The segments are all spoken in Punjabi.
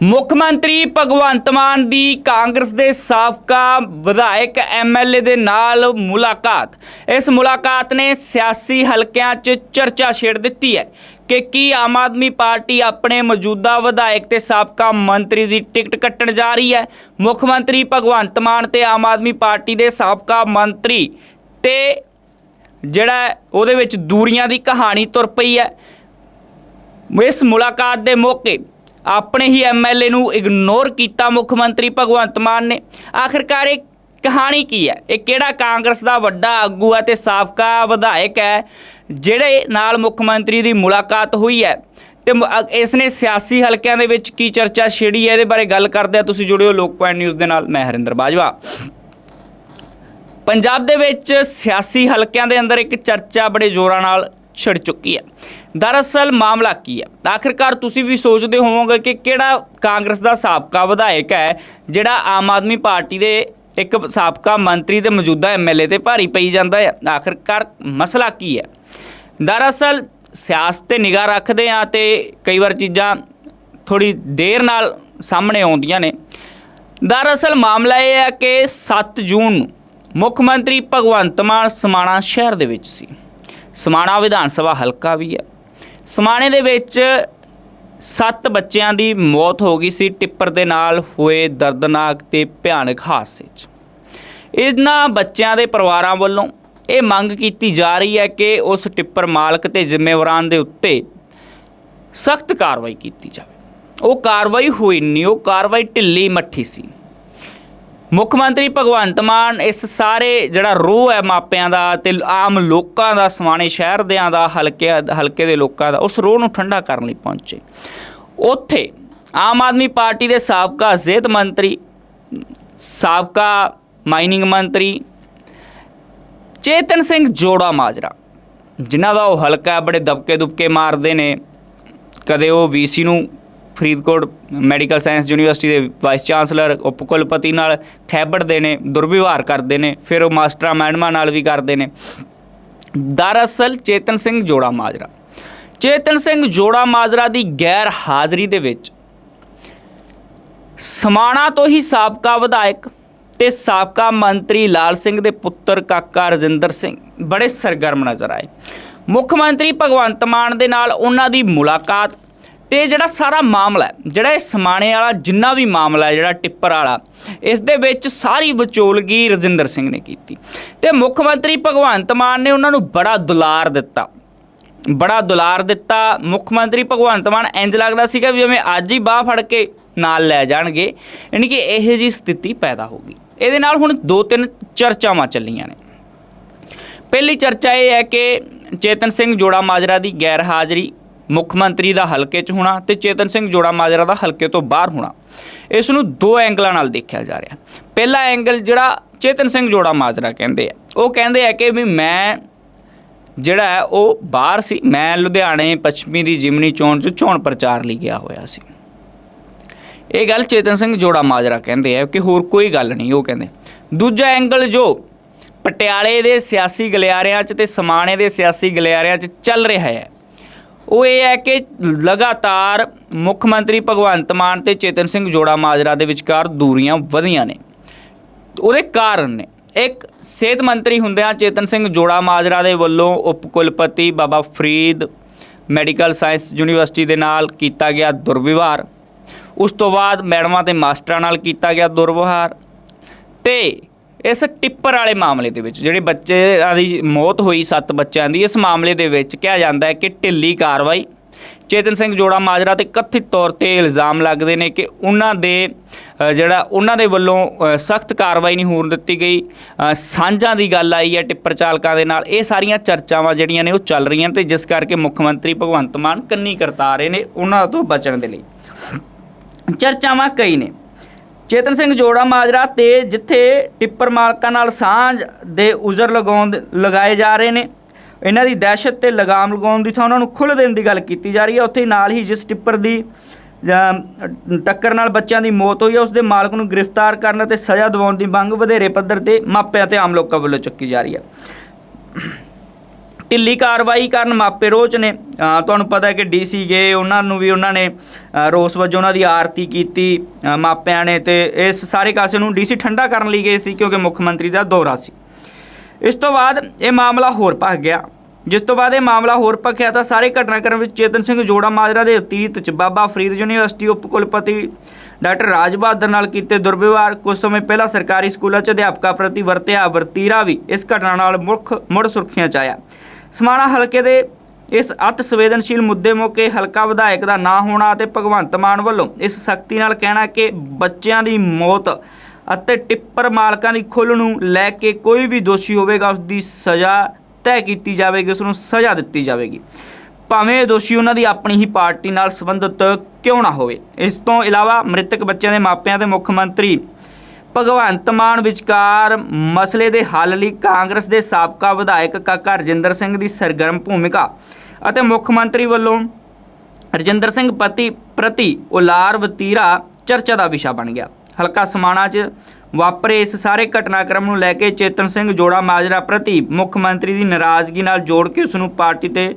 ਮੁੱਖ ਮੰਤਰੀ ਭਗਵੰਤ ਮਾਨ ਦੀ ਕਾਂਗਰਸ ਦੇ ਸਾਬਕਾ ਵਿਧਾਇਕ ਐਮਐਲਏ ਦੇ ਨਾਲ ਮੁਲਾਕਾਤ। ਇਸ ਮੁਲਾਕਾਤ ਨੇ ਸਿਆਸੀ ਹਲਕਿਆਂ 'ਚ ਚਰਚਾ ਛੇੜ ਦਿੱਤੀ ਹੈ ਕਿ ਕੀ ਆਮ ਆਦਮੀ ਪਾਰਟੀ ਆਪਣੇ ਮੌਜੂਦਾ ਵਿਧਾਇਕ ਤੇ ਸਾਬਕਾ ਮੰਤਰੀ ਦੀ ਟਿਕਟ ਕੱਟਣ ਜਾ ਰਹੀ ਹੈ? ਮੁੱਖ ਮੰਤਰੀ ਭਗਵੰਤ ਮਾਨ ਤੇ ਆਮ ਆਦਮੀ ਪਾਰਟੀ ਦੇ ਸਾਬਕਾ ਮੰਤਰੀ ਤੇ ਜਿਹੜਾ ਉਹਦੇ ਵਿੱਚ ਦੂਰੀਆਂ ਦੀ ਕਹਾਣੀ ਤੁਰ ਪਈ ਹੈ। ਇਸ ਮੁਲਾਕਾਤ ਦੇ ਮੌਕੇ ਆਪਣੇ ਹੀ ਐਮਐਲਏ ਨੂੰ ਇਗਨੋਰ ਕੀਤਾ ਮੁੱਖ ਮੰਤਰੀ ਭਗਵੰਤ ਮਾਨ ਨੇ। ਆਖਿਰਕਾਰ ਇਹ ਕਹਾਣੀ ਕੀ ਹੈ? ਇਹ ਕਿਹੜਾ ਕਾਂਗਰਸ ਦਾ ਵੱਡਾ ਆਗੂ ਹੈ ਤੇ ਸਾਬਕਾ ਵਿਧਾਇਕ ਹੈ, ਜਿਹੜੇ ਨਾਲ ਮੁੱਖ ਮੰਤਰੀ ਦੀ ਮੁਲਾਕਾਤ ਹੋਈ ਹੈ? ਤੇ ਇਸ ਨੇ ਸਿਆਸੀ ਹਲਕਿਆਂ ਦੇ ਵਿੱਚ ਕੀ ਚਰਚਾ ਛੇੜੀ ਹੈ? ਇਹਦੇ ਬਾਰੇ ਗੱਲ ਕਰਦੇ ਆ ਤੁਸੀਂ ਜੁੜਿਓ ਲੋਕ ਪੁਆਇੰਟ ਨਿਊਜ਼ ਦੇ ਨਾਲ। ਮੈਂ ਹਰਿੰਦਰ ਬਾਜਵਾ। ਪੰਜਾਬ ਦੇ ਵਿੱਚ ਸਿਆਸੀ ਹਲਕਿਆਂ ਦੇ ਅੰਦਰ ਇੱਕ ਚਰਚਾ ਬੜੇ ਜ਼ੋਰਾਂ ਨਾਲ ਛਿੜ ਚੁੱਕੀ ਹੈ। ਦਰਅਸਲ ਮਾਮਲਾ ਕੀ ਹੈ? ਆਖਿਰਕਾਰ ਤੁਸੀਂ ਵੀ ਸੋਚਦੇ ਹੋਵੋਗੇ ਕਿ ਕਿਹੜਾ ਕਾਂਗਰਸ ਦਾ ਸਾਬਕਾ ਵਿਧਾਇਕ ਹੈ, ਜਿਹੜਾ ਆਮ ਆਦਮੀ ਪਾਰਟੀ ਦੇ ਇੱਕ ਸਾਬਕਾ ਮੰਤਰੀ ਤੇ ਮੌਜੂਦਾ ਐਮਐਲਏ ਤੇ ਭਾਰੀ ਪਈ ਜਾਂਦਾ ਹੈ? ਆਖਿਰਕਾਰ ਮਸਲਾ ਕੀ ਹੈ? ਦਰਅਸਲ ਸਿਆਸਤ ਤੇ ਨਿਗਾਹ ਰੱਖਦੇ ਆ ਤੇ ਕਈ ਵਾਰ ਚੀਜ਼ਾਂ ਥੋੜੀ ਦੇਰ ਨਾਲ ਸਾਹਮਣੇ ਆਉਂਦੀਆਂ ਨੇ। ਦਰਅਸਲ ਮਾਮਲਾ ਇਹ ਹੈ ਕਿ 7 ਜੂਨ ਨੂੰ ਮੁੱਖ ਮੰਤਰੀ ਭਗਵੰਤ ਮਾਨ ਸਮਾਣਾ ਸ਼ਹਿਰ ਦੇ ਵਿੱਚ ਸੀ। ਸਮਾਣਾ ਵਿਧਾਨ ਸਭਾ ਹਲਕਾ ਵੀ ਹੈ। ਸਮਾਣੇ ਦੇ ਵਿੱਚ ਸੱਤ ਬੱਚਿਆਂ ਦੀ ਮੌਤ ਹੋ ਗਈ ਸੀ, ਟਿੱਪਰ ਦੇ ਨਾਲ ਹੋਏ ਦਰਦਨਾਕ ਤੇ ਭਿਆਨਕ ਹਾਦਸੇ 'ਚ। ਇਹਨਾਂ ਬੱਚਿਆਂ ਦੇ ਪਰਿਵਾਰਾਂ ਵੱਲੋਂ ਇਹ ਮੰਗ ਕੀਤੀ ਜਾ ਰਹੀ ਹੈ ਕਿ ਉਸ ਟਿੱਪਰ ਮਾਲਕ ਤੇ ਜ਼ਿੰਮੇਵਾਰਾਂ ਦੇ ਉੱਤੇ ਸਖਤ ਕਾਰਵਾਈ ਕੀਤੀ ਜਾਵੇ। ਉਹ ਕਾਰਵਾਈ ਹੋਈ ਨਹੀਂ, ਉਹ ਕਾਰਵਾਈ ਢਿੱਲੀ ਮੱਠੀ ਸੀ। ਮੁੱਖ ਮੰਤਰੀ ਭਗਵੰਤ ਮਾਨ ਇਸ ਸਾਰੇ ਜਿਹੜਾ ਰੋਹ ਹੈ ਮਾਪਿਆਂ ਦਾ ਤੇ ਆਮ ਲੋਕਾਂ ਦਾ, ਸਮਾਣੇ ਸ਼ਹਿਰ ਦਿਆਂ ਦਾ, ਹਲਕੇ ਹਲਕੇ ਦੇ ਲੋਕਾਂ ਦਾ, ਉਸ ਰੋਹ ਨੂੰ ਠੰਡਾ ਕਰਨ ਲਈ ਪਹੁੰਚੇ। ਉੱਥੇ ਆਮ ਆਦਮੀ ਪਾਰਟੀ ਦੇ ਸਾਬਕਾ ਸਿਹਤ ਮੰਤਰੀ, ਸਾਬਕਾ ਮਾਈਨਿੰਗ ਮੰਤਰੀ, ਚੇਤਨ ਸਿੰਘ ਜੋੜਾ ਮਾਜਰਾ, ਜਿਨ੍ਹਾਂ ਦਾ ਉਹ ਹਲਕਾ ਬੜੇ ਦਬਕੇ ਦੁਬਕੇ ਮਾਰਦੇ ਨੇ। ਕਦੇ ਉਹ ਵੀਸੀ ਨੂੰ ਫਰੀਦਕੋਟ ਮੈਡੀਕਲ ਸਾਇੰਸ ਯੂਨੀਵਰਸਿਟੀ ਦੇ ਵਾਈਸ ਚਾਂਸਲਰ ਉਪ ਕੁਲਪਤੀ ਨਾਲ ਖੈਬੜਦੇ ਨੇ, ਦੁਰਵਿਵਹਾਰ ਕਰਦੇ ਨੇ, ਫਿਰ ਉਹ ਮਾਸਟਰਾਂ ਮੈਡਮਾਂ ਨਾਲ ਵੀ ਕਰਦੇ ਨੇ। ਦਰਅਸਲ ਚੇਤਨ ਸਿੰਘ ਜੋੜਾ ਮਾਜਰਾ। ਚੇਤਨ ਸਿੰਘ ਜੋੜਾ ਮਾਜਰਾ ਦੀ ਗੈਰ ਹਾਜ਼ਰੀ ਦੇ ਵਿੱਚ ਸਮਾਣਾ ਤੋਂ ਹੀ ਸਾਬਕਾ ਵਿਧਾਇਕ ਤੇ ਸਾਬਕਾ ਮੰਤਰੀ ਲਾਲ ਸਿੰਘ ਦੇ ਪੁੱਤਰ ਕਾਕਾ ਰਜਿੰਦਰ ਸਿੰਘ ਬੜੇ ਸਰਗਰਮ ਨਜ਼ਰ ਆਏ। ਮੁੱਖ ਮੰਤਰੀ ਭਗਵੰਤ ਮਾਨ ਦੇ ਨਾਲ ਉਹਨਾਂ ਦੀ ਮੁਲਾਕਾਤ ਤੇ ਜਿਹੜਾ ਸਾਰਾ ਮਾਮਲਾ ਹੈ, ਜਿਹੜਾ ਇਹ ਸਮਾਣੇ ਵਾਲਾ ਜਿੰਨਾ ਵੀ ਮਾਮਲਾ ਹੈ ਜਿਹੜਾ ਟਿੱਪਰ ਵਾਲਾ ਇਸ ਦੇ ਵਿੱਚ ਸਾਰੀ ਵਿਚੋਲਗੀ ਰਜਿੰਦਰ ਸਿੰਘ ਨੇ ਕੀਤੀ। ਤੇ ਮੁੱਖ ਮੰਤਰੀ ਭਗਵੰਤ ਮਾਨ ਨੇ ਉਹਨਾਂ ਨੂੰ ਬੜਾ ਦੁਲਾਰ ਦਿੱਤਾ। ਬੜਾ ਦੁਲਾਰ ਦਿੱਤਾ। ਮੁੱਖ ਮੰਤਰੀ ਭਗਵੰਤ ਮਾਨ ਇੰਜ ਲੱਗਦਾ ਸੀਗਾ ਵੀ ਜਿਵੇਂ ਅੱਜ ਹੀ ਬਾਹ ਫੜ ਕੇ ਨਾਲ ਲੈ ਜਾਣਗੇ ਯਾਨੀ ਕਿ ਇਹੋ ਜੀ ਸਥਿਤੀ ਪੈਦਾ ਹੋ ਗਈ। ਇਹਦੇ ਨਾਲ ਹੁਣ ਦੋ ਤਿੰਨ ਚਰਚਾਵਾਂ ਚੱਲੀਆਂ ਨੇ। ਪਹਿਲੀ ਚਰਚਾ ਇਹ ਹੈ ਕਿ ਚੇਤਨ ਸਿੰਘ ਜੋੜਾ ਮਾਜਰਾ ਦੀ ਗੈਰ ਹਾਜ਼ਰੀ ਮੁੱਖ ਮੰਤਰੀ ਦਾ ਹਲਕੇ 'ਚ ਹੋਣਾ ਤੇ ਚੇਤਨ ਸਿੰਘ ਜੋੜਾ ਮਾਜਰਾ ਦਾ ਹਲਕੇ ਤੋਂ ਬਾਹਰ ਹੋਣਾ। ਇਸ ਨੂੰ ਦੋ ਐਂਗਲਾਂ ਨਾਲ ਦੇਖਿਆ ਜਾ ਰਿਹਾ। ਪਹਿਲਾ ਐਂਗਲ ਜਿਹੜਾ ਚੇਤਨ ਸਿੰਘ ਜੋੜਾ ਮਾਜਰਾ ਕਹਿੰਦੇ ਆ। ਉਹ ਕਹਿੰਦੇ ਆ ਕਿ ਵੀ ਮੈਂ ਜਿਹੜਾ ਹੈ ਉਹ ਬਾਹਰ ਸੀ। ਮੈਂ ਲੁਧਿਆਣੇ ਪੱਛਮੀ ਦੀ ਜਿਮਨੀ ਚੋਣ 'ਚ ਚੋਣ ਪ੍ਰਚਾਰ ਲਈ ਗਿਆ ਹੋਇਆ ਸੀ। ਇਹ ਗੱਲ ਚੇਤਨ ਸਿੰਘ ਜੋੜਾ ਮਾਜਰਾ ਕਹਿੰਦੇ ਆ ਕਿ ਹੋਰ ਕੋਈ ਗੱਲ ਨਹੀਂ, ਉਹ ਕਹਿੰਦੇ। ਦੂਜਾ ਐਂਗਲ ਜੋ ਪਟਿਆਲੇ ਦੇ ਸਿਆਸੀ ਗਲਿਆਰਿਆਂ 'ਚ ਤੇ ਸਮਾਣੇ ਦੇ ਸਿਆਸੀ ਗਲਿਆਰਿਆਂ 'ਚ ਚੱਲ ਰਿਹਾ ਹੈ। ਉਹ ਇਹ ਹੈ ਕਿ ਲਗਾਤਾਰ ਮੁੱਖ ਮੰਤਰੀ ਭਗਵੰਤ ਮਾਨ ਤੇ ਚੇਤਨ ਸਿੰਘ ਜੋੜਾ ਮਾਜਰਾ ਦੇ ਵਿਚਕਾਰ ਦੂਰੀਆਂ ਵਧੀਆਂ ਨੇ। ਉਹਦੇ ਕਾਰਨ ਨੇ। ਇੱਕ ਸਿਹਤ ਮੰਤਰੀ ਹੁੰਦਿਆਂ ਚੇਤਨ ਸਿੰਘ ਜੋੜਾ ਮਾਜਰਾ ਦੇ ਵੱਲੋਂ ਉਪ ਕੁਲਪਤੀ Baba Farid medical science university ਦੇ ਨਾਲ ਕੀਤਾ ਗਿਆ ਦੁਰਵਿਵਹਾਰ। ਉਸ ਤੋਂ ਬਾਅਦ ਮੈਡਮਾਂ ਤੇ ਮਾਸਟਰਾਂ ਨਾਲ ਕੀਤਾ ਗਿਆ ਦੁਰਵਿਵਹਾਰ। ਤੇ ਇਸ ਟਿੱਪਰ ਵਾਲੇ ਮਾਮਲੇ ਦੇ ਵਿੱਚ, ਜਿਹੜੇ ਬੱਚੇ ਦੀ ਮੌਤ ਹੋਈ, ਸੱਤ ਬੱਚਿਆਂ ਦੀ, ਇਸ ਮਾਮਲੇ ਦੇ ਵਿੱਚ ਕਿਹਾ ਜਾਂਦਾ ਹੈ ਕਿ ਢਿੱਲੀ ਕਾਰਵਾਈ, ਚੇਤਨ ਸਿੰਘ ਜੋੜਾ ਮਾਜਰਾ ਤੇ ਕਥਿਤ ਤੌਰ ਤੇ ਇਲਜ਼ਾਮ ਲੱਗਦੇ ਨੇ ਕਿ ਉਹਨਾਂ ਦੇ ਜਿਹੜਾ ਉਹਨਾਂ ਦੇ ਵੱਲੋਂ ਸਖਤ ਕਾਰਵਾਈ ਨਹੀਂ ਹੋਣ ਦਿੱਤੀ ਗਈ। ਸਾਂਝਾਂ ਦੀ ਗੱਲ ਆਈ ਹੈ ਟਿੱਪਰ ਚਾਲਕਾਂ ਦੇ ਨਾਲ। ਇਹ ਸਾਰੀਆਂ ਚਰਚਾਵਾਂ ਜਿਹੜੀਆਂ ਨੇ ਉਹ ਚੱਲ ਰਹੀਆਂ ਤੇ ਜਿਸ ਕਰਕੇ ਮੁੱਖ ਮੰਤਰੀ ਭਗਵੰਤ ਮਾਨ ਕੰਨੀ ਕਰਤਾ ਰਹੇ ਨੇ ਉਹਨਾਂ ਤੋਂ ਬਚਣ ਦੇ ਲਈ। ਚਰਚਾਵਾਂ ਕਈ ਨੇ। ਚੇਤਨ ਸਿੰਘ ਜੋੜਾ ਮਾਜਰਾ ਤੇ ਜਿੱਥੇ ਟਿੱਪਰ ਮਾਲਕਾਂ ਨਾਲ ਸਾਂਝ ਦੇ ਉਜ਼ਰ ਲਗਾਉਣ ਲਗਾਏ ਜਾ ਰਹੇ ਨੇ। ਇਹਨਾਂ ਦੀ ਦਹਿਸ਼ਤ ਤੇ ਲਗਾਮ ਲਗਾਉਣ ਦੀ ਥਾਂ ਉਹਨਾਂ ਨੂੰ ਖੁੱਲ੍ਹ ਦੇਣ ਦੀ ਗੱਲ ਕੀਤੀ ਜਾ ਰਹੀ ਹੈ। ਉੱਥੇ ਨਾਲ ਹੀ ਜਿਸ ਟਿੱਪਰ ਦੀ ਟੱਕਰ ਨਾਲ ਬੱਚਿਆਂ ਦੀ ਮੌਤ ਹੋਈ ਹੈ ਉਸ ਦੇ ਮਾਲਕ ਨੂੰ ਗ੍ਰਿਫਤਾਰ ਕਰਨ ਅਤੇ ਸਜ਼ਾ ਦਿਵਾਉਣ ਦੀ ਮੰਗ ਵਧੇਰੇ ਪੱਧਰ ਤੇ ਮਾਪਿਆਂ ਤੇ ਆਮ ਲੋਕਾਂ ਵੱਲੋਂ ਚੁੱਕੀ ਜਾ ਰਹੀ ਹੈ। ਢਿੱਲੀ ਕਾਰਵਾਈ ਕਰਨ ਮਾਪੇ ਰੋਚ ਨੇ। ਤੁਹਾਨੂੰ ਪਤਾ ਹੈ ਕਿ ਡੀਸੀ ਗਏ, ਉਹਨਾਂ ਨੂੰ ਵੀ ਉਹਨਾਂ ਨੇ ਰੋਸ ਵਜੋਂ ਉਹਨਾਂ ਦੀ ਆਰਤੀ ਕੀਤੀ ਮਾਪਿਆਂ ਨੇ ਤੇ ਇਸ ਸਾਰੇ ਕਾਸੇ ਨੂੰ ਡੀਸੀ ਠੰਡਾ ਕਰਨ ਲਈ ਗਏ ਸੀ ਕਿਉਂਕਿ ਮੁੱਖ ਮੰਤਰੀ ਦਾ ਦੌਰਾ ਸੀ। ਇਸ ਤੋਂ ਬਾਅਦ ਇਹ ਮਾਮਲਾ ਹੋਰ ਭਖ ਗਿਆ। ਜਿਸ ਤੋਂ ਬਾਅਦ ਇਹ ਮਾਮਲਾ ਹੋਰ ਭਖਿਆ ਤਾਂ ਸਾਰੇ ਘਟਨਾਕ੍ਰਮ ਵਿੱਚ ਚੇਤਨ ਸਿੰਘ ਜੋੜਾ ਮਾਜਰਾ ਦੇ ਅਤੀਤ ਚ ਬਾਬਾ ਫਰੀਦ ਯੂਨੀਵਰਸਿਟੀ ਉਪ ਕੁਲਪਤੀ ਡਾਕਟਰ ਰਾਜ ਬਹਾਦਰ ਨਾਲ ਕੀਤੇ ਦੁਰਵਿਵਹਾਰ ਕੁਝ ਸਮੇਂ ਪਹਿਲਾਂ ਸਰਕਾਰੀ ਸਕੂਲਾਂ 'ਚ ਅਧਿਆਪਕਾਂ ਪ੍ਰਤੀ ਵਰਤਿਆ ਵਰਤੀਰਾ ਵੀ ਇਸ ਘਟਨਾ ਨਾਲ ਮੁੱਖ ਮੁੜ ਸੁਰਖੀਆਂ 'ਚ ਆਇਆ। ਸਮਾਣਾ ਹਲਕੇ ਦੇ ਇਸ ਅਤ ਸੰਵੇਦਨਸ਼ੀਲ ਮੁੱਦੇ ਮੌਕੇ ਹਲਕਾ ਵਿਧਾਇਕ ਦਾ ਨਾ ਹੋਣਾ ਅਤੇ ਭਗਵੰਤ ਮਾਨ ਵੱਲੋਂ ਇਸ ਸਖਤੀ ਨਾਲ ਕਹਿਣਾ ਕਿ ਬੱਚਿਆਂ ਦੀ ਮੌਤ ਅਤੇ ਟਿੱਪਰ ਮਾਲਕਾਂ ਦੀ ਖੁੱਲ੍ਹ ਨੂੰ ਲੈ ਕੇ ਕੋਈ ਵੀ ਦੋਸ਼ੀ ਹੋਵੇਗਾ, ਉਸ ਦੀ ਸਜ਼ਾ ਤੈਅ ਕੀਤੀ ਜਾਵੇਗੀ, ਉਸ ਨੂੰ ਸਜ਼ਾ ਦਿੱਤੀ ਜਾਵੇਗੀ। ਭਾਵੇਂ ਇਹ ਦੋਸ਼ੀ ਉਹਨਾਂ ਦੀ ਆਪਣੀ ਹੀ ਪਾਰਟੀ ਨਾਲ ਸੰਬੰਧਿਤ ਕਿਉਂ ਨਾ ਹੋਵੇ। ਇਸ ਤੋਂ ਇਲਾਵਾ ਮ੍ਰਿਤਕ ਬੱਚਿਆਂ ਦੇ ਮਾਪਿਆਂ ਤੇ ਮੁੱਖ ਮੰਤਰੀ ਭਗਵੰਤ ਮਾਨ ਵਿਚਕਾਰ ਮਸਲੇ ਦੇ ਹੱਲ ਲਈ ਕਾਂਗਰਸ ਦੇ ਸਾਬਕਾ ਵਿਧਾਇਕ ਕਾਕਾ ਰਜਿੰਦਰ ਸਿੰਘ ਦੀ ਸਰਗਰਮ ਭੂਮਿਕਾ ਅਤੇ ਮੁੱਖ ਮੰਤਰੀ ਵੱਲੋਂ ਰਜਿੰਦਰ ਸਿੰਘ ਪਤੀ ਪ੍ਰਤੀ ਉਲਾਰ ਵਤੀਰਾ ਚਰਚਾ ਦਾ ਵਿਸ਼ਾ ਬਣ ਗਿਆ। ਹਲਕਾ ਸਮਾਣਾ 'ਚ ਵਾਪਰੇ ਇਸ ਸਾਰੇ ਘਟਨਾਕ੍ਰਮ ਨੂੰ ਲੈ ਕੇ ਚੇਤਨ ਸਿੰਘ ਜੋੜਾ ਮਾਜਰਾ ਪ੍ਰਤੀ ਮੁੱਖ ਮੰਤਰੀ ਦੀ ਨਾਰਾਜ਼ਗੀ ਨਾਲ ਜੋੜ ਕੇ ਉਸ ਨੂੰ ਪਾਰਟੀ ਤੇ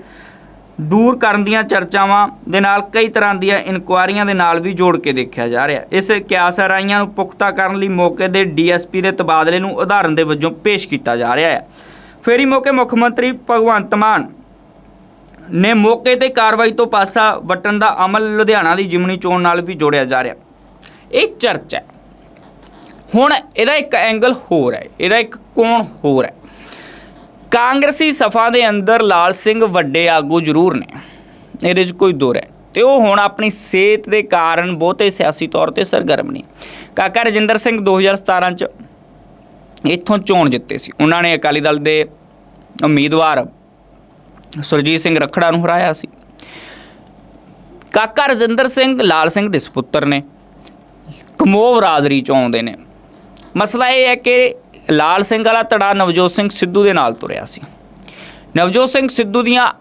ਦੂਰ ਕਰਨ ਦੀਆਂ ਚਰਚਾਵਾਂ ਦੇ ਨਾਲ ਕਈ ਤਰ੍ਹਾਂ ਦੀਆਂ ਇਨਕੁਆਰੀਆਂ ਦੇ ਨਾਲ ਵੀ ਜੋੜ ਕੇ ਦੇਖਿਆ ਜਾ ਰਿਹਾ। ਇਸ ਕਿਆਸ ਰਾਈਆਂ ਨੂੰ ਪੁਖਤਾ ਕਰਨ ਲਈ ਮੌਕੇ ਦੇ ਡੀਐਸਪੀ ਦੇ ਤਬਾਦਲੇ ਨੂੰ ਉਦਾਹਰਨ ਦੇ ਵਜੋਂ ਪੇਸ਼ ਕੀਤਾ ਜਾ ਰਿਹਾ ਹੈ। ਫੇਰੀ ਮੌਕੇ ਮੁੱਖ ਮੰਤਰੀ ਭਗਵੰਤ ਮਾਨ ਨੇ ਮੌਕੇ ਤੇ ਕਾਰਵਾਈ ਤੋਂ ਪਾਸਾ ਵਟਣ ਦਾ ਅਮਲ ਲੁਧਿਆਣਾ ਦੀ ਜਿਮਨੀ ਚੋਣ ਨਾਲ ਵੀ ਜੋੜਿਆ ਜਾ ਰਿਹਾ। ਇਹ ਚਰਚਾ ਹੁਣ ਇਹਦਾ ਇੱਕ ਐਂਗਲ ਹੋਰ ਹੈ, ਇਹਦਾ ਇੱਕ ਕੋਣ ਹੋਰ ਹੈ। ਕਾਂਗਰਸੀ ਸਫਾ ਦੇ ਅੰਦਰ ਲਾਲ ਸਿੰਘ ਵੱਡੇ ਆਗੂ ਜ਼ਰੂਰ ਨੇ। ਇਹਦੇ 'ਚ ਕੋਈ ਦੋ ਹੈ। ਤੇ ਉਹ ਹੁਣ ਆਪਣੀ ਸਿਹਤ ਦੇ ਕਾਰਨ ਬਹੁਤੇ ਸਿਆਸੀ ਤੌਰ ਤੇ ਸਰਗਰਮ ਨੇ। ਕਾਕਾ ਰਜਿੰਦਰ ਸਿੰਘ 2017 ਚ ਇੱਥੋਂ ਚੋਣ ਜਿੱਤੇ ਸੀ। ਉਹਨਾਂ ਨੇ ਅਕਾਲੀ ਦਲ ਦੇ ਉਮੀਦਵਾਰ ਸੁਰਜੀਤ ਸਿੰਘ ਰਖੜਾ ਨੂੰ ਹਰਾਇਆ ਸੀ। ਕਾਕਾ ਰਜਿੰਦਰ ਸਿੰਘ ਲਾਲ ਸਿੰਘ ਦੇ ਸੁਪੁੱਤਰ ਨੇ। ਕਮੋਹ ਬਰਾਦਰੀ 'ਚ ਆਉਂਦੇ ਨੇ। ਮਸਲਾ ਇਹ ਹੈ ਕਿ ਲਾਲ ਸਿੰਘ ਵਾਲਾ ਧੜਾ ਨਵਜੋਤ ਸਿੰਘ ਸਿੱਧੂ ਦੇ ਨਾਲ ਤੁਰਿਆ ਸੀ। ਨਵਜੋਤ ਸਿੰਘ ਸਿੱਧੂ ਦੀਆਂ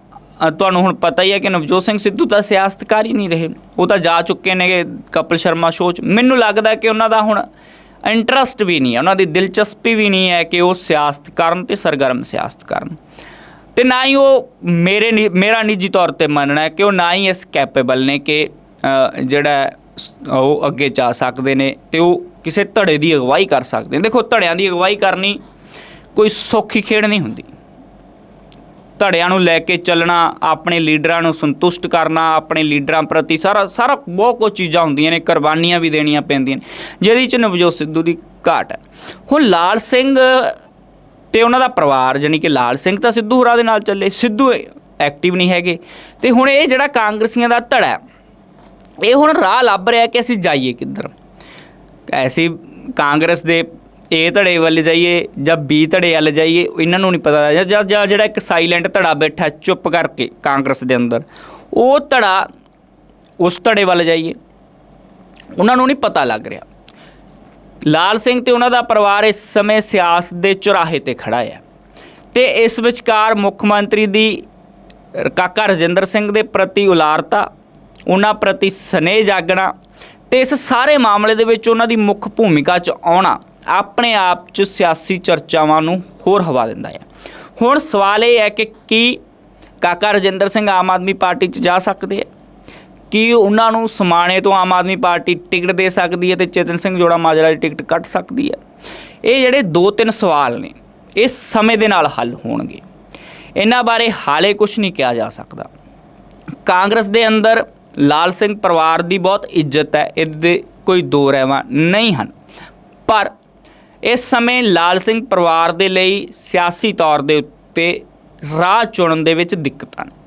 ਤੁਹਾਨੂੰ ਹੁਣ ਪਤਾ ਹੀ ਹੈ ਕਿ ਨਵਜੋਤ ਸਿੰਘ ਸਿੱਧੂ ਤਾਂ ਸਿਆਸਤਕਾਰ ਹੀ ਨਹੀਂ ਰਹੇ। ਉਹ ਤਾਂ ਜਾ ਚੁੱਕੇ ਨੇ ਕਪਿਲ ਸ਼ਰਮਾ ਸ਼ੋਅ 'ਚ। ਮੈਨੂੰ ਲੱਗਦਾ ਕਿ ਉਹਨਾਂ ਦਾ ਹੁਣ ਇੰਟਰਸਟ ਵੀ ਨਹੀਂ ਹੈ, ਉਹਨਾਂ ਦੀ ਦਿਲਚਸਪੀ ਵੀ ਨਹੀਂ ਹੈ ਕਿ ਉਹ ਸਿਆਸਤ ਕਰਨ ਤੇ ਸਰਗਰਮ ਸਿਆਸਤ ਕਰਨ। ਤੇ ਨਾ ਹੀ ਉਹ ਮੇਰੇ ਨਿ- ਮੇਰਾ ਨਿੱਜੀ ਤੌਰ ਤੇ ਮੰਨਣਾ ਹੈ ਕਿ ਉਹ ਨਾ ਹੀ ਇਸ ਕੈਪੇਬਲ ਨੇ ਕਿ ਜਿਹੜਾ ਉਹ ਅੱਗੇ ਜਾ ਸਕਦੇ ਨੇ ਤੇ ਉਹ ਕਿਸੇ ਧੜੇ ਦੀ ਅਗਵਾਈ ਕਰ ਸਕਦੇ ਨੇ। ਦੇਖੋ, ਧੜਿਆਂ ਦੀ ਅਗਵਾਈ ਕਰਨੀ ਕੋਈ ਸੌਖੀ ਖੇਡ ਨਹੀਂ ਹੁੰਦੀ। ਧੜਿਆਂ ਨੂੰ ਲੈ ਕੇ ਚੱਲਣਾ, ਆਪਣੇ ਲੀਡਰਾਂ ਨੂੰ ਸੰਤੁਸ਼ਟ ਕਰਨਾ, ਆਪਣੇ ਲੀਡਰਾਂ ਪ੍ਰਤੀ ਸਾਰਾ ਸਾਰਾ ਬਹੁਤ ਕੁਝ ਚੀਜ਼ਾਂ ਹੁੰਦੀਆਂ ਨੇ, ਕੁਰਬਾਨੀਆਂ ਵੀ ਦੇਣੀਆਂ ਪੈਂਦੀਆਂ ਨੇ, ਜਿਹਦੇ ਚ ਨਵਜੋਤ ਸਿੱਧੂ ਦੀ ਘਾਟ ਹੈ। ਹੁਣ ਲਾਲ ਸਿੰਘ ਤੇ ਉਹਨਾਂ ਦਾ ਪਰਿਵਾਰ ਜਾਨੀ ਕਿ ਲਾਲ ਸਿੰਘ ਤਾਂ ਸਿੱਧੂ ਹੋਰਾਂ ਦੇ ਨਾਲ ਚੱਲੇ, ਸਿੱਧੂ ਐਕਟਿਵ ਨਹੀਂ ਹੈਗੇ। ਤੇ ਹੁਣ ਇਹ ਜਿਹੜਾ ਕਾਂਗਰਸੀਆਂ ਦਾ ਧੜਾ ਇਹ ਹੁਣ ਰਾਹ ਲੱਭ ਰਿਹਾ ਕਿ ਅਸੀਂ ਜਾਈਏ ਕਿੱਧਰ? ਐਸੀ ਕਾਂਗਰਸ ਦੇ ਏ ਧੜੇ ਵੱਲ ਜਾਈਏ ਜਾਂ ਬੀ ਧੜੇ ਵੱਲ ਜਾਈਏ, ਇਹਨਾਂ ਨੂੰ ਨਹੀਂ ਪਤਾ ਜਾਂ- ਜਾਂ ਜਾਂ ਜਿਹੜਾ ਇੱਕ ਸਾਇਲੈਂਟ ਧੜਾ ਬੈਠਾ ਚੁੱਪ ਕਰਕੇ ਕਾਂਗਰਸ ਦੇ ਅੰਦਰ, ਉਹ ਧੜਾ ਉਸ ਧੜੇ ਵੱਲ ਜਾਈਏ। ਉਹਨਾਂ ਨੂੰ ਨਹੀਂ ਪਤਾ ਲੱਗ ਰਿਹਾ। ਲਾਲ ਸਿੰਘ ਤੇ ਉਹਨਾਂ ਦਾ ਪਰਿਵਾਰ ਇਸ ਸਮੇਂ ਸਿਆਸਤ ਦੇ ਚੁਰਾਹੇ ਤੇ ਖੜਾ ਹੈ। ਤੇ ਇਸ ਵਿਚਕਾਰ ਮੁੱਖ ਮੰਤਰੀ ਦੀ ਕਾਕਾ ਰਜਿੰਦਰ ਸਿੰਘ ਦੇ ਪ੍ਰਤੀ ਉਲਾਰਤਾ ਉਹਨਾਂ ਪ੍ਰਤੀ ਸਨੇਹ ਜਾਗਣਾ ਤੇ ਇਸ ਸਾਰੇ ਮਾਮਲੇ ਦੇ ਵਿੱਚ ਉਹਨਾਂ ਦੀ ਮੁੱਖ ਭੂਮਿਕਾ 'ਚ ਆਉਣਾ ਆਪਣੇ ਆਪ 'ਚ ਸਿਆਸੀ ਚਰਚਾਵਾਂ ਨੂੰ ਹੋਰ ਹਵਾ ਦਿੰਦਾ ਹੈ। ਹੁਣ ਸਵਾਲ ਇਹ ਹੈ ਕਿ ਕੀ ਕਾਕਾ ਰਜਿੰਦਰ ਸਿੰਘ ਆਮ ਆਦਮੀ ਪਾਰਟੀ 'ਚ ਜਾ ਸਕਦੇ ਹੈ? ਕੀ ਉਹਨਾਂ ਨੂੰ ਸਮਾਣੇ ਤੋਂ ਆਮ ਆਦਮੀ ਪਾਰਟੀ ਟਿਕਟ ਦੇ ਸਕਦੀ ਹੈ ਤੇ ਚੇਤਨ ਸਿੰਘ ਜੋੜਾ ਮਾਜਰਾ ਦੀ ਟਿਕਟ ਕੱਟ ਸਕਦੀ ਹੈ? ਇਹ ਜਿਹੜੇ ਦੋ ਤਿੰਨ ਸਵਾਲ ਨੇ, ਇਹ ਸਮੇਂ ਦੇ ਨਾਲ ਹੱਲ ਹੋਣਗੇ। ਇਹਨਾਂ ਬਾਰੇ ਹਾਲੇ ਕੁਝ ਨਹੀਂ ਕਿਹਾ ਜਾ ਸਕਦਾ। ਕਾਂਗਰਸ ਦੇ ਅੰਦਰ ਲਾਲ ਸਿੰਘ ਪਰਿਵਾਰ ਦੀ ਬਹੁਤ ਇੱਜ਼ਤ ਹੈ, ਇਹਦੇ ਕੋਈ ਦੋ ਰਹਿਵਾਂ ਨਹੀਂ ਹਨ। ਪਰ ਇਸ ਸਮੇਂ ਲਾਲ ਸਿੰਘ ਪਰਿਵਾਰ ਦੇ ਲਈ ਸਿਆਸੀ ਤੌਰ ਦੇ ਉੱਤੇ ਰਾਹ ਚੁਣਨ ਦੇ ਵਿੱਚ ਦਿੱਕਤਾਂ ਨੇ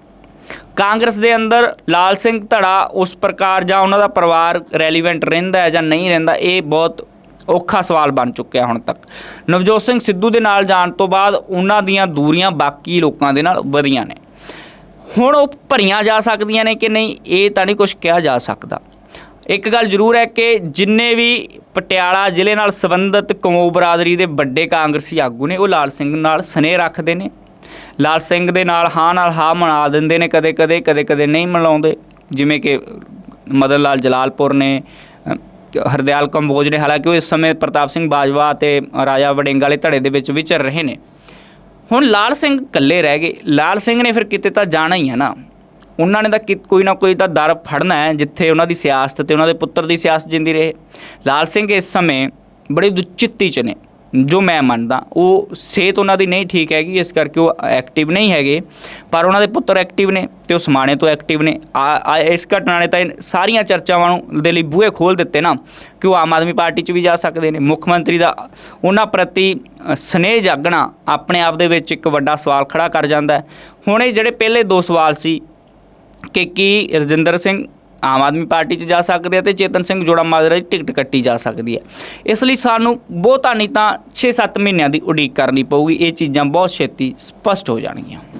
ਕਾਂਗਰਸ ਦੇ ਅੰਦਰ ਲਾਲ ਸਿੰਘ ਧੜਾ ਉਸ ਪ੍ਰਕਾਰ ਜਾਂ ਉਹਨਾਂ ਦਾ ਪਰਿਵਾਰ ਰੈਲੀਵੈਂਟ ਰਹਿੰਦਾ ਹੈ ਜਾਂ ਨਹੀਂ ਰਹਿੰਦਾ, ਇਹ ਬਹੁਤ ਔਖਾ ਸਵਾਲ ਬਣ ਚੁੱਕਿਆ ਹੁਣ ਤੱਕ। ਨਵਜੋਤ ਸਿੰਘ ਸਿੱਧੂ ਦੇ ਨਾਲ ਜਾਣ ਤੋਂ ਬਾਅਦ ਉਹਨਾਂ ਦੀਆਂ ਦੂਰੀਆਂ ਬਾਕੀ ਲੋਕਾਂ ਦੇ ਨਾਲ ਵਧੀਆਂ ਨੇ। ਹੁਣ ਉਹ ਭਰੀਆਂ ਜਾ ਸਕਦੀਆਂ ਨੇ ਕਿ ਨਹੀਂ, ਇਹ ਤਾਂ ਨਹੀਂ ਕੁਝ ਕਿਹਾ ਜਾ ਸਕਦਾ। ਇੱਕ ਗੱਲ ਜ਼ਰੂਰ ਹੈ ਕਿ ਜਿੰਨੇ ਵੀ ਪਟਿਆਲਾ ਜ਼ਿਲ੍ਹੇ ਨਾਲ ਸੰਬੰਧਿਤ ਕਮੋ ਬਰਾਦਰੀ ਦੇ ਵੱਡੇ ਕਾਂਗਰਸੀ ਆਗੂ ਨੇ, ਉਹ ਲਾਲ ਸਿੰਘ ਨਾਲ ਸਨੇਹ ਰੱਖਦੇ ਨੇ। ਲਾਲ ਸਿੰਘ ਦੇ ਨਾਲ ਹਾਂ ਨਾਲ ਹਾਂ ਮਨਾ ਦਿੰਦੇ ਨੇ, ਕਦੇ ਕਦੇ ਕਦੇ ਕਦੇ ਨਹੀਂ ਮਿਲਾਉਂਦੇ ਜਿਵੇਂ ਕਿ ਮਦਨ ਲਾਲ ਜਲਾਲਪੁਰ ਨੇ ਹਰਦਿਆਲ ਕੰਬੋਜ ਨੇ, ਹਾਲਾਂਕਿ ਉਹ ਇਸ ਸਮੇਂ ਪ੍ਰਤਾਪ ਸਿੰਘ ਬਾਜਵਾ ਤੇ ਰਾਜਾ ਵੜਿੰਗ ਵਾਲੇ ਧੜੇ ਦੇ ਵਿੱਚ ਵਿਚਰ ਰਹੇ ਨੇ। ਹੁਣ ਲਾਲ ਸਿੰਘ ਇਕੱਲੇ ਰਹਿ ਗਏ। ਲਾਲ ਸਿੰਘ ਨੇ ਫਿਰ ਕਿਤੇ ਤਾਂ ਜਾਣਾ ਹੀ ਹੈ ਨਾ। ਉਹਨਾਂ ਨੇ ਤਾਂ ਕਿ- ਕੋਈ ਨਾ ਕੋਈ ਤਾਂ ਦਰ ਫੜਨਾ ਹੈ, ਜਿੱਥੇ ਉਹਨਾਂ ਦੀ ਸਿਆਸਤ ਤੇ ਉਹਨਾਂ ਦੇ ਪੁੱਤਰ ਦੀ ਸਿਆਸਤ ਜਿੰਦੀ ਰਹੇ। ਲਾਲ ਸਿੰਘ ਇਸ ਸਮੇਂ ਬੜੇ ਦੁਚਿੱਤੀ ਚ ਨੇ। ਜੋ ਮੈਂ ਮੰਨਦਾ ਉਹ ਸਿਹਤ ਉਹਨਾਂ ਦੀ ਨਹੀਂ ਠੀਕ ਹੈਗੀ ਇਸ ਕਰਕੇ ਉਹ ਐਕਟਿਵ ਨਹੀਂ ਹੈਗੇ ਪਰ ਉਹਨਾਂ ਦੇ ਪੁੱਤਰ ਐਕਟਿਵ ਨੇ ਤੇ ਉਹ ਸਮਾਣੇ ਤੋਂ ਐਕਟਿਵ ਨੇ। ਆ- ਇਸ ਘਟਨਾ ਨੇ ਤਾਂ ਇਹ ਸਾਰੀਆਂ ਚਰਚਾਵਾਂ ਨੂੰ ਦੇ ਲਈ ਬੂਹੇ ਖੋਲ ਦਿੱਤੇ ਨਾ ਕਿ ਉਹ ਆਮ ਆਦਮੀ ਪਾਰਟੀ 'ਚ ਵੀ ਜਾ ਸਕਦੇ ਨੇ। ਮੁੱਖ ਮੰਤਰੀ ਦਾ ਉਹਨਾਂ ਪ੍ਰਤੀ ਅ, ਸਨੇਹ ਜਾਗਣਾ ਆਪਣੇ ਆਪ ਦੇ ਵਿੱਚ ਇੱਕ ਵੱਡਾ ਸਵਾਲ ਖੜਾ ਕਰ ਜਾਂਦਾ ਹੈ। ਹੁਣ ਇਹ ਜਿਹੜੇ ਪਹਿਲੇ ਦੋ ਸਵਾਲ ਸੀ ਕਿ ਕੀ ਰਜਿੰਦਰ ਸਿੰਘ ਆਮ ਆਦਮੀ ਪਾਰਟੀ 'ਚ ਜਾ ਸਕਦੇ ਆ ਤੇ ਚੇਤਨ ਸਿੰਘ ਜੋੜਾ ਮਾਜਰਾ ਦੀ ਟਿਕਟ ਕੱਟੀ ਜਾ ਸਕਦੀ ਹੈ ਇਸ ਲਈ ਸਾਨੂੰ ਬਹੁਤਾ ਨਹੀਂ ਤਾਂ 6-7 ਮਹੀਨਿਆਂ ਦੀ ਉਡੀਕ ਕਰਨੀ ਪਊਗੀ। ਇਹ ਚੀਜ਼ਾਂ ਬਹੁਤ ਛੇਤੀ ਸਪਸ਼ਟ ਹੋ ਜਾਣਗੀਆਂ।